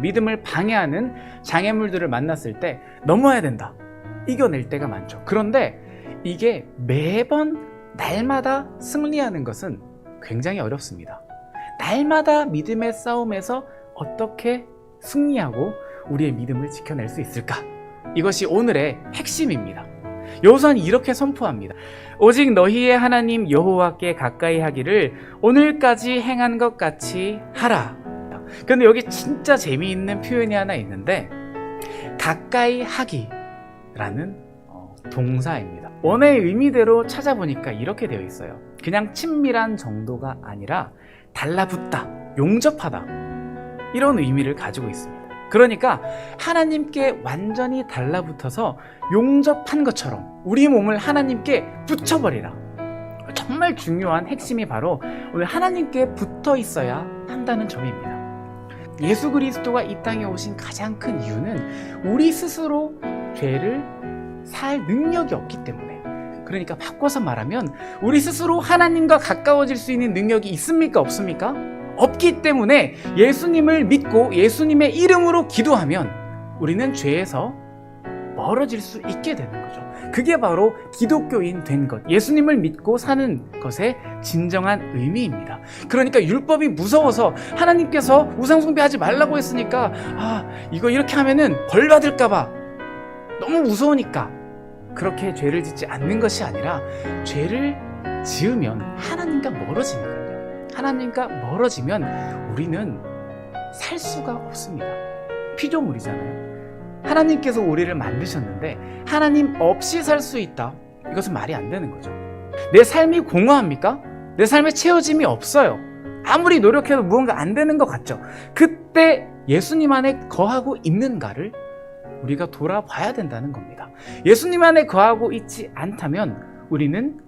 믿음을 방해하는 장애물들을 만났을 때 넘어야 된다. 이겨낼 때가 많죠. 그런데 이게 매번 날마다 승리하는 것은 굉장히 어렵습니다. 날마다 믿음의 싸움에서 어떻게 승리하고 우리의 믿음을 지켜낼 수 있을까? 이것이 오늘의 핵심입니다. 여호수아는 이렇게 선포합니다. 오직 너희의 하나님 여호와께 가까이 하기를 오늘까지 행한 것 같이 하라. 근데 여기 진짜 재미있는 표현이 하나 있는데 가까이 하기라는 어, 동사입니다. 원어의 의미대로 찾아보니까 이렇게 되어 있어요. 그냥 친밀한 정도가 아니라 달라붙다, 용접하다 이런 의미를 가지고 있습니다. 그러니까 하나님께 완전히 달라붙어서 용접한 것처럼 우리 몸을 하나님께 붙여버리라. 정말 중요한 핵심이 바로 오늘 하나님께 붙어 있어야 한다는 점입니다. 예수 그리스도가 이 땅에 오신 가장 큰 이유는 우리 스스로 죄를 살 능력이 없기 때문에 그러니까 바꿔서 말하면 우리 스스로 하나님과 가까워질 수 있는 능력이 있습니까 없습니까? 없기 때문에 예수님을 믿고 예수님의 이름으로 기도하면 우리는 죄에서 멀어질 수 있게 되는 거죠. 그게 바로 기독교인 된 것. 예수님을 믿고 사는 것의 진정한 의미입니다. 그러니까 율법이 무서워서 하나님께서 우상숭배하지 말라고 했으니까 아, 이거 이렇게 하면은 벌 받을까봐 너무 무서우니까 그렇게 죄를 짓지 않는 것이 아니라 죄를 지으면 하나님과 멀어지는 거예요. 하나님과 멀어지면 우리는 살 수가 없습니다. 피조물이잖아요. 하나님께서 우리를 만드셨는데 하나님 없이 살 수 있다. 이것은 말이 안 되는 거죠. 내 삶이 공허합니까? 내 삶에 채워짐이 없어요. 아무리 노력해도 무언가 안 되는 것 같죠. 그때 예수님 안에 거하고 있는가를 우리가 돌아봐야 된다는 겁니다. 예수님 안에 거하고 있지 않다면 우리는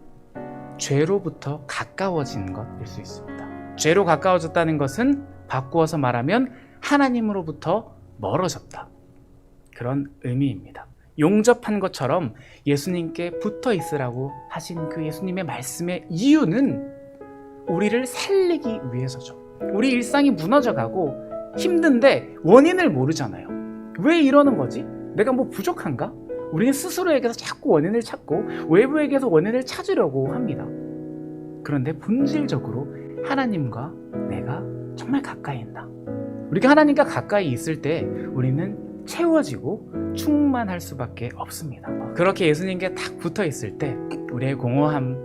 죄로부터 가까워진 것일 수 있습니다. 죄로 가까워졌다는 것은 바꾸어서 말하면 하나님으로부터 멀어졌다. 그런 의미입니다. 용접한 것처럼 예수님께 붙어 있으라고 하신 그 예수님의 말씀의 이유는 우리를 살리기 위해서죠. 우리 일상이 무너져 가고 힘든데 원인을 모르잖아요. 왜 이러는 거지? 내가 뭐 부족한가? 우리는 스스로에게서 자꾸 원인을 찾고 외부에게서 원인을 찾으려고 합니다. 그런데 본질적으로 하나님과 내가 정말 가까이 있다. 우리가 하나님과 가까이 있을 때 우리는 채워지고 충만할 수밖에 없습니다. 그렇게 예수님께 딱 붙어 있을 때 우리의 공허함,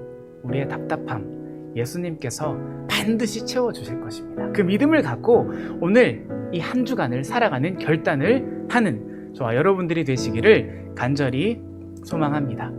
우리의 답답함, 예수님께서 반드시 채워주실 것입니다. 그 믿음을 갖고 오늘 이 한 주간을 살아가는 결단을 하는 저와 여러분들이 되시기를 간절히 소망합니다.